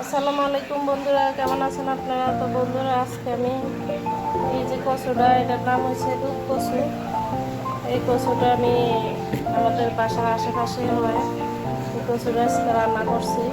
আসসালামু আলাইকুম বন্ধুরা, কেমন আছেন আপনারা? তো বন্ধুরা, আজকে আমি এই যে কচুটা, এটার নাম হচ্ছে দুধ কচু। এই কচুটা আমি আমাদের বাসার আশেপাশে হয়। এই কচুটা রান্না করছি।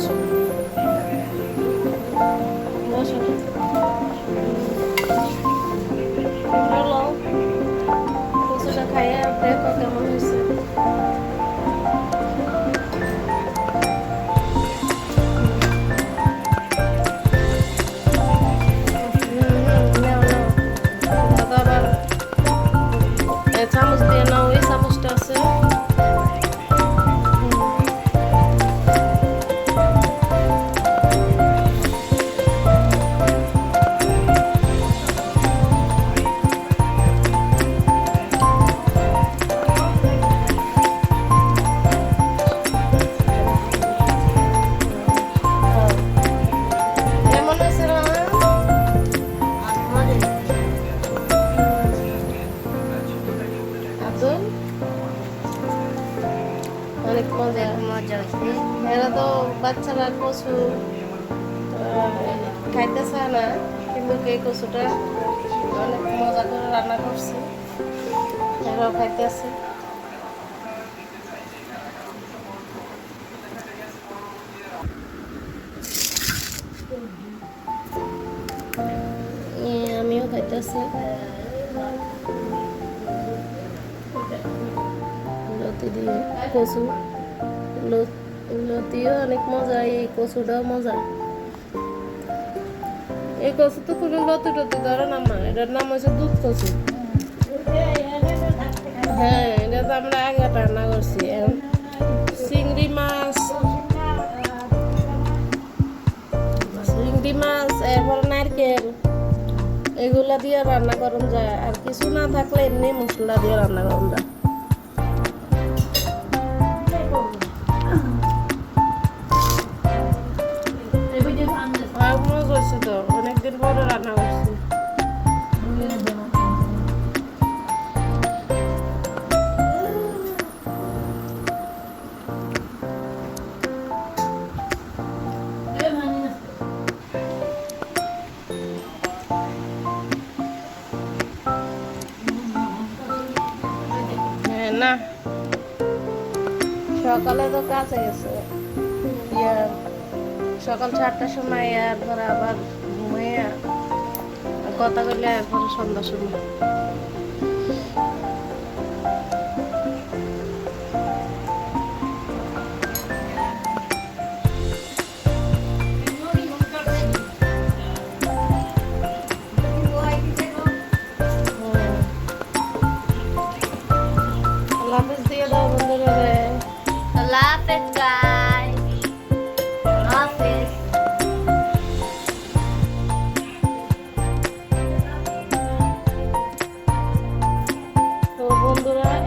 হ্যাঁ বাচ্চারা কচু খাইতে চায় না কিন্তু এই কচুটা অনেক মজা করে রান্না করছে। এরাও খাইতে আছে আমিও খাইতেছি। লতি দিয়ে কচু ল- লতিও অনেক মজা, এই কচুটাও মজা। এই কচু তো কোনো লতি টতি ধরে না মা, এটার নাম হচ্ছে দুধ কচু। হ্যাঁ এটা তো আমরা আগে রান্না করছি চিংড়ি মাছ। চিংড়ি মাছ, এরপর নারকেল, এগুলা দিয়ে রান্না করুন যায় আর কিছু না থাকলে এমনি মশলা দিয়ে রান্না করুন যায় পরে রান্না করছি। হ্যাঁ না। সকালে তো কাছে গেছে। সকাল চারটার সময় এরপরে আবার ঘুমিয়ে কথা বললে সন্ধ্যা সন্ধ্যার সময়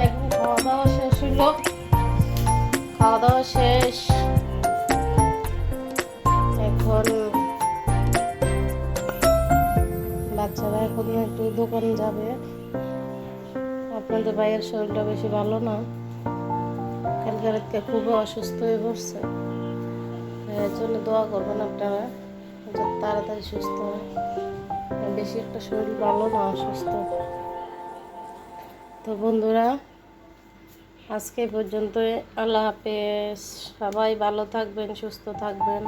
এখন খাওয়া দাওয়া শেষ হইল খাওয়া দাওয়া শেষ। এখন বাচ্চারা এখন একটু দোকান যাবে। আপনাদের ভাইয়ের শরীরটা বেশি ভালো না। কালকে খুবই অসুস্থ হয়ে পড়ছে। এর জন্য দোয়া করবেন আপনারা যাতে তাড়াতাড়ি সুস্থ হয়। বেশি একটা শরীর ভালো না, অসুস্থ। তো বন্ধুরা আজকে পর্যন্ত আল্লাহ হাফেজ। সবাই ভালো থাকবেন সুস্থ থাকবেন।